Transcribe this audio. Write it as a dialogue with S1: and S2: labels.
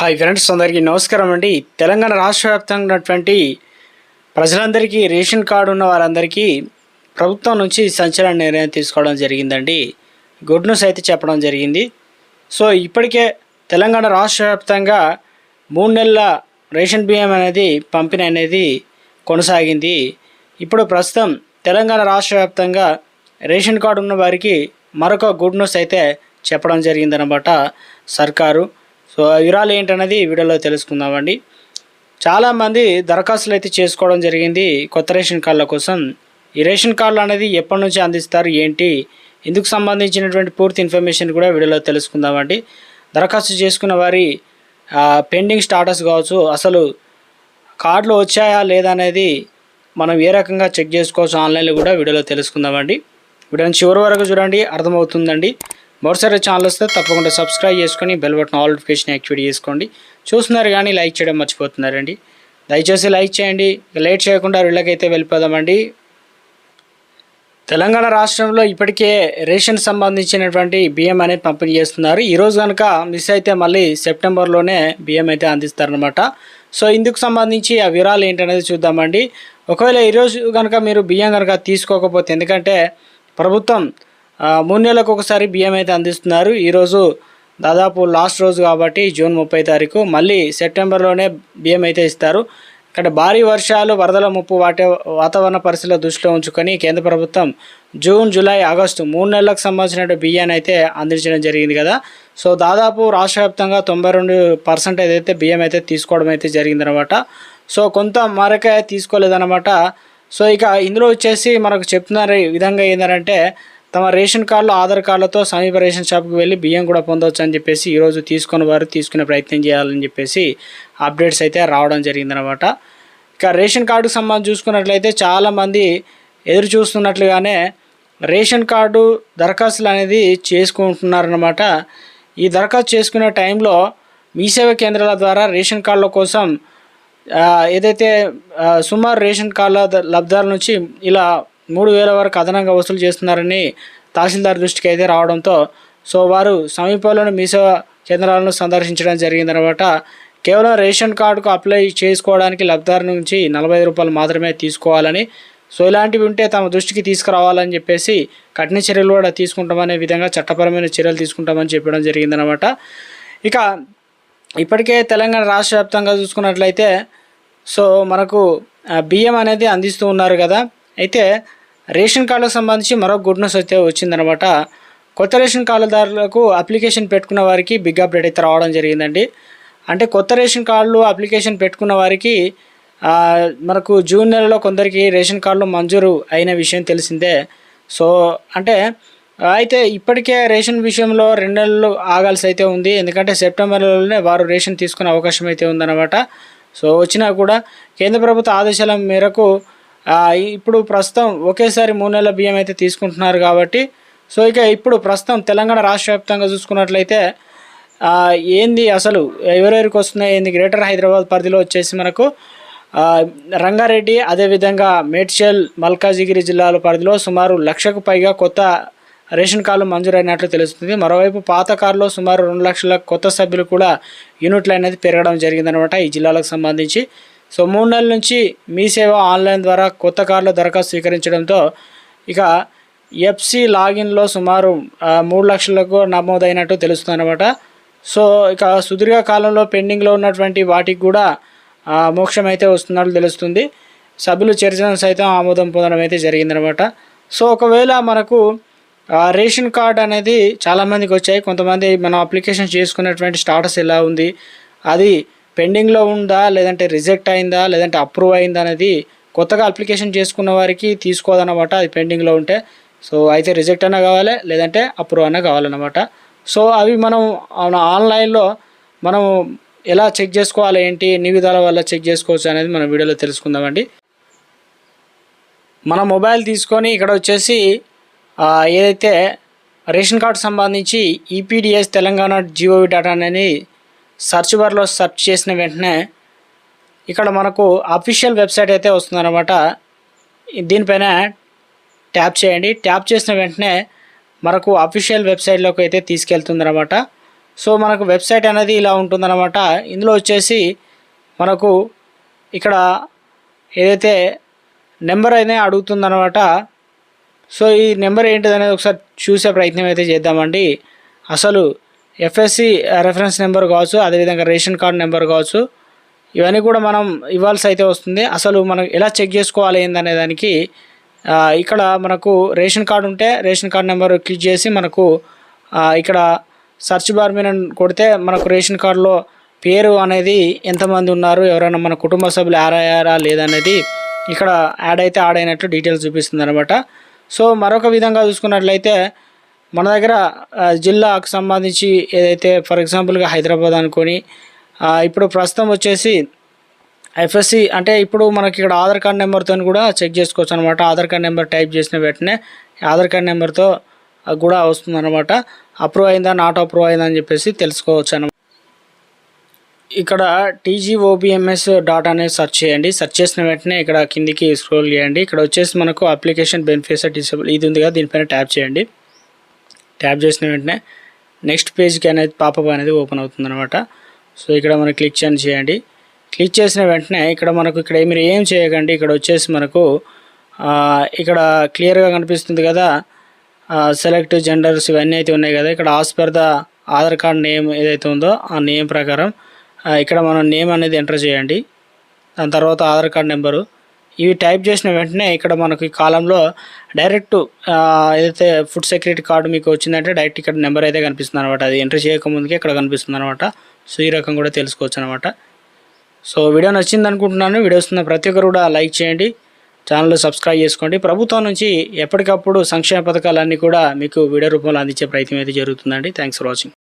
S1: Hi friends అందరికీ నమస్కారం అండి. తెలంగాణ రాష్ట్ర వ్యాప్తంగా ఉన్నటువంటి ప్రజలందరికీ రేషన్ కార్డు ఉన్న వారందరికీ ప్రభుత్వం నుంచి సంచలన నిర్ణయం తీసుకోవడం జరిగిందండి. గుడ్ న్యూస్ అయితే చెప్పడం జరిగింది. సో ఇప్పటికే తెలంగాణ రాష్ట్ర వ్యాప్తంగా మూడు నెలల రేషన్ బియ్యం అనేది పంపిణీ అనేది కొనసాగింది. ఇప్పుడు ప్రస్తుతం తెలంగాణ రాష్ట్ర వ్యాప్తంగా రేషన్ కార్డు ఉన్న వారికి మరొక గుడ్ న్యూస్ అయితే చెప్పడం జరిగిందనమాట సర్కారు సో వివరాలు ఏంటనేది ఈ వీడియోలో తెలుసుకుందామండి. చాలామంది దరఖాస్తులు అయితే చేసుకోవడం జరిగింది కొత్త రేషన్ కార్డుల కోసం. ఈ రేషన్ కార్డులు అనేది ఎప్పటి నుంచి అందిస్తారు ఏంటి? ఇందుకు సంబంధించినటువంటి పూర్తి ఇన్ఫర్మేషన్ కూడా వీడియోలో తెలుసుకుందామండి. దరఖాస్తు చేసుకున్న వారి పెండింగ్ స్టాటస్ కావచ్చు అసలు కార్డులు వచ్చాయా లేదా అనేది మనం ఏ రకంగా చెక్ చేసుకోవచ్చు ఆన్లైన్లో కూడా వీడియోలో తెలుసుకుందామండి. వీడియోని చివరి వరకు చూడండి అర్థమవుతుందండి. మరోసారి ఛానల్ వస్తే తప్పకుండా సబ్స్క్రైబ్ చేసుకొని bell button all notification activate చేసుకోండి. చూస్తున్నారు కానీ లైక్ చేయడం మర్చిపోతున్నారండి. దయచేసి లైక్ చేయండి. లేట్ చేయకుండా వీళ్ళకైతే వెళ్ళిపోదామండి. తెలంగాణ రాష్ట్రంలో ఇప్పటికే రేషన్ సంబంధించినటువంటి బియ్యం అనేది పంపిణీ చేస్తున్నారు. ఈరోజు కనుక మిస్ అయితే మళ్ళీ సెప్టెంబర్లోనే బియ్యం అయితే అందిస్తారనమాట సో ఇందుకు సంబంధించి ఆ వివరాలు ఏంటనేది చూద్దామండి. ఒకవేళ ఈరోజు కనుక మీరు బియ్యం కనుక తీసుకోకపోతే ఎందుకంటే ప్రభుత్వం మూడు నెలలకు ఒకసారి బియ్యం అయితే అందిస్తున్నారు. ఈరోజు దాదాపు లాస్ట్ రోజు కాబట్టి జూన్ ముప్పై తారీఖు. మళ్ళీ సెప్టెంబర్లోనే బియ్యం అయితే ఇస్తారు. ఇక్కడ భారీ వర్షాలు వరదల ముప్పు వాటే వాతావరణ పరిస్థితుల దృష్టిలో ఉంచుకొని కేంద్ర ప్రభుత్వం జూన్ జూలై ఆగస్టు మూడు నెలలకు సంబంధించిన బియ్యాన్ని అయితే అందించడం జరిగింది కదా. సో దాదాపు రాష్ట్ర వ్యాప్తంగా తొంభై రెండు పర్సెంట్ ఏదైతే బియ్యం అయితే తీసుకోవడం అయితే జరిగిందనమాట సో కొంత మరకే తీసుకోలేదన్నమాట. సో ఇక ఇందులో వచ్చేసి మనకు చెప్తున్నారు ఈ విధంగా ఏంటంటే తమ రేషన్ కార్డులు ఆధార్ కార్డులతో సమీప రేషన్ షాప్కి వెళ్ళి బియ్యం కూడా పొందవచ్చు అని చెప్పేసి ఈరోజు తీసుకున్న వారు తీసుకునే ప్రయత్నం చేయాలని చెప్పేసి అప్డేట్స్ అయితే రావడం జరిగిందనమాట ఇక రేషన్ కార్డుకు సంబంధించి చూసుకున్నట్లయితే చాలామంది ఎదురు చూస్తున్నట్లుగానే రేషన్ కార్డు దరఖాస్తులు అనేది చేసుకుంటున్నారనమాట ఈ దరఖాస్తు చేసుకునే టైంలో మీ సేవ కేంద్రాల ద్వారా రేషన్ కార్డుల కోసం ఏదైతే సుమారు రేషన్ కార్డుల లబ్ధాల నుంచి ఇలా మూడు వేల వరకు అదనంగా వసూలు చేస్తున్నారని తహసీల్దార్ దృష్టికి అయితే రావడంతో సో వారు సమీపంలోని మీ కేంద్రాలను సందర్శించడం జరిగిందనమాట. కేవలం రేషన్ కార్డుకు అప్లై చేసుకోవడానికి లబ్ధారు నుంచి నలభై రూపాయలు మాత్రమే తీసుకోవాలని సో ఇలాంటివి ఉంటే తమ దృష్టికి తీసుకురావాలని చెప్పేసి కఠిన చర్యలు కూడా తీసుకుంటామనే విధంగా చట్టపరమైన చర్యలు తీసుకుంటామని చెప్పడం జరిగిందనమాట. ఇక ఇప్పటికే తెలంగాణ రాష్ట్ర వ్యాప్తంగా చూసుకున్నట్లయితే సో మనకు బియ్యం అనేది అందిస్తూ ఉన్నారు కదా. అయితే రేషన్ కార్డులకు సంబంధించి మరొక గుడ్ న్యూస్ అయితే వచ్చిందనమాట కొత్త రేషన్ కార్డుదారులకు అప్లికేషన్ పెట్టుకున్న వారికి బిగ్ అప్డేట్ అయితే రావడం జరిగిందండి. అంటే కొత్త రేషన్ కార్డులు అప్లికేషన్ పెట్టుకున్న వారికి మనకు జూన్ నెలలో కొందరికి రేషన్ కార్డులు మంజూరు అయిన విషయం తెలిసిందే. సో అంటే అయితే ఇప్పటికే రేషన్ విషయంలో రెండు నెలలు ఆగాల్సి అయితే ఉంది. ఎందుకంటే సెప్టెంబర్లోనే వారు రేషన్ తీసుకునే అవకాశం అయితే ఉందన్నమాట. సో వచ్చినా కూడా కేంద్ర ప్రభుత్వ ఆదేశాల మేరకు ఇప్పుడు ప్రస్తుతం ఒకేసారి మూడు నెలల బియ్యం అయితే తీసుకుంటున్నారు కాబట్టి సో ఇక ఇప్పుడు ప్రస్తుతం తెలంగాణ రాష్ట్ర వ్యాప్తంగా చూసుకున్నట్లయితే ఏంది అసలు ఎవరెవరికి వస్తున్నాయి ఏంది గ్రేటర్ హైదరాబాద్ పరిధిలో వచ్చేసి మనకు రంగారెడ్డి అదేవిధంగా మేడ్చల్ మల్కాజిగిరి జిల్లాల పరిధిలో సుమారు లక్షకు పైగా కొత్త రేషన్ కార్డులు మంజూరైనట్లు తెలుస్తుంది. మరోవైపు పాత కార్డులో సుమారు రెండు లక్షల కొత్త సభ్యులు కూడా యూనిట్లు అనేది పెరగడం జరిగిందనమాట ఈ జిల్లాలకు సంబంధించి. సో మూడు నెలల నుంచి మీ సేవ ఆన్లైన్ ద్వారా కొత్త కార్ల దరఖాస్తు స్వీకరించడంతో ఇక ఎఫ్సి లాగిన్లో సుమారు మూడు లక్షలకు నమోదైనట్టు తెలుస్తుందన్నమాట. సో ఇక సుదీర్ఘ కాలంలో పెండింగ్లో ఉన్నటువంటి వాటికి కూడా మోక్షం అయితే వస్తున్నట్లు తెలుస్తుంది. సభ్యులు చర్చను సైతం ఆమోదం పొందడం అయితే జరిగిందనమాట సో ఒకవేళ మనకు రేషన్ కార్డ్ అనేది చాలామందికి వచ్చాయి. కొంతమంది మనం అప్లికేషన్ చేసుకున్నటువంటి స్టాటస్ ఎలా ఉంది? అది పెండింగ్లో ఉందా లేదంటే రిజెక్ట్ అయిందా లేదంటే అప్రూవ్ అయిందా అనేది కొత్తగా అప్లికేషన్ చేసుకున్న వారికి తీసుకోదన్నమాట అది పెండింగ్లో ఉంటే. సో అయితే రిజెక్ట్ అయినా కావాలి లేదంటే అప్రూవ్ అయినా కావాలన్నమాట. సో అవి మనం ఆన్లైన్లో మనం ఎలా చెక్ చేసుకోవాలి ఏంటి ఎన్ని విధాల వల్ల చెక్ చేసుకోవచ్చు అనేది మనం వీడియోలో తెలుసుకుందామండి. మన మొబైల్ తీసుకొని ఇక్కడ వచ్చేసి ఏదైతే రేషన్ కార్డు సంబంధించి ఈపీడిఎస్ తెలంగాణ జిఓవి డాటా అనేది సెర్చ్ బార్లో సెర్చ్ చేసిన వెంటనే ఇక్కడ మనకు అఫీషియల్ వెబ్సైట్ అయితే వస్తుందన్నమాట. దీనిపైన ట్యాప్ చేయండి. ట్యాప్ చేసిన వెంటనే మనకు అఫీషియల్ వెబ్సైట్లోకి అయితే తీసుకెళ్తుందన్నమాట. సో మనకు వెబ్సైట్ అనేది ఇలా ఉంటుందన్నమాట. ఇందులో వచ్చేసి మనకు ఇక్కడ ఏదైతే నెంబర్ అయితే అడుగుతుందన్నమాట. సో ఈ నెంబర్ ఏంటిది అనేది ఒకసారి చూసే ప్రయత్నం అయితే చేద్దామండి. అసలు ఎఫ్ఎస్సి రెఫరెన్స్ నెంబర్ కావచ్చు అదేవిధంగా రేషన్ కార్డ్ నెంబర్ కావచ్చు. ఇవన్నీ కూడా మనం ఇవ్వాల్సి అయితే వస్తుంది. అసలు మనం ఎలా చెక్ చేసుకోవాలి ఏందనే దానికి ఇక్కడ మనకు రేషన్ కార్డు ఉంటే రేషన్ కార్డు నెంబర్ క్లిక్ చేసి మనకు ఇక్కడ సర్చ్ బార్ మీద కొడితే మనకు రేషన్ కార్డులో పేరు అనేది ఎంతమంది ఉన్నారు ఎవరైనా మన కుటుంబ సభ్యులు యాడ్ అయ్యారా లేదనేది ఇక్కడ యాడ్ అయితే యాడ్ అయినట్లు డీటెయిల్స్ చూపిస్తుంది అనమాట సో మరొక విధంగా చూసుకున్నట్లయితే మన దగ్గర జిల్లాకు సంబంధించి ఏదైతే ఫర్ ఎగ్జాంపుల్గా హైదరాబాద్ అనుకొని ఇప్పుడు ప్రస్తుతం వచ్చేసి ఎఫ్ఎస్సి అంటే ఇప్పుడు మనకి ఇక్కడ ఆధార్ కార్డ్ నెంబర్తో కూడా చెక్ చేసుకోవచ్చు అనమాట ఆధార్ కార్డ్ నెంబర్ టైప్ చేసిన వెంటనే ఆధార్ కార్డ్ నెంబర్తో కూడా వస్తుంది అనమాట అప్రూవ్ అయిందా నాట్ అప్రూవ్ అయిందా అని చెప్పేసి తెలుసుకోవచ్చు అనమాట ఇక్కడ టీజీఓబిఎంఎస్ డాట్ అనేది సెర్చ్ చేయండి. సెర్చ్ చేసిన వెంటనే ఇక్కడ కిందికి స్క్రోల్ చేయండి. ఇక్కడ వచ్చేసి మనకు అప్లికేషన్ బెనిఫిట్స్ డిసేబుల్ ఇది ఉంది కదా దీనిపైన ట్యాప్ చేయండి. ట్యాప్ చేసిన వెంటనే నెక్స్ట్ పేజ్కి అనేది పాపప్ అనేది ఓపెన్ అవుతుంది అనమాట సో ఇక్కడ మనం క్లిక్ చేయండి చేయండి. క్లిక్ చేసిన వెంటనే ఇక్కడ మనకు ఇక్కడ మీరు ఏం చేయకండి ఇక్కడ వచ్చేసి మనకు ఇక్కడ క్లియర్గా కనిపిస్తుంది కదా సెలెక్ట్ జెండర్స్ ఇవన్నీ అయితే ఉన్నాయి కదా ఇక్కడ as per the Aadhaar card name ఏదైతే ఉందో ఆ నేమ్ ప్రకారం ఇక్కడ మనం నేమ్ అనేది ఎంటర్ చేయండి. దాని తర్వాత ఆధార్ కార్డ్ నెంబరు ఇవి టైప్ చేసిన వెంటనే ఇక్కడ మనకు ఈ కాలంలో డైరెక్ట్ ఏదైతే ఫుడ్ సెక్యూరిటీ కార్డు మీకు వచ్చిందంటే డైరెక్ట్ ఇక్కడ నెంబర్ అయితే కనిపిస్తుంది అనమాట అది ఎంటర్ చేయకముందుకే ఇక్కడ కనిపిస్తుంది అనమాట సో ఈ రకం కూడా తెలుసుకోవచ్చు అనమాట సో వీడియో నచ్చింది అనుకుంటున్నాను. వీడియో వస్తున్న ప్రతి ఒక్కరు కూడా లైక్ చేయండి. ఛానల్ సబ్స్క్రైబ్ చేసుకోండి. ప్రభుత్వం నుంచి ఎప్పటికప్పుడు సంక్షేమ పథకాలన్నీ కూడా మీకు వీడియో రూపంలో అందించే ప్రయత్నం అయితే జరుగుతుందండి. Thanks for watching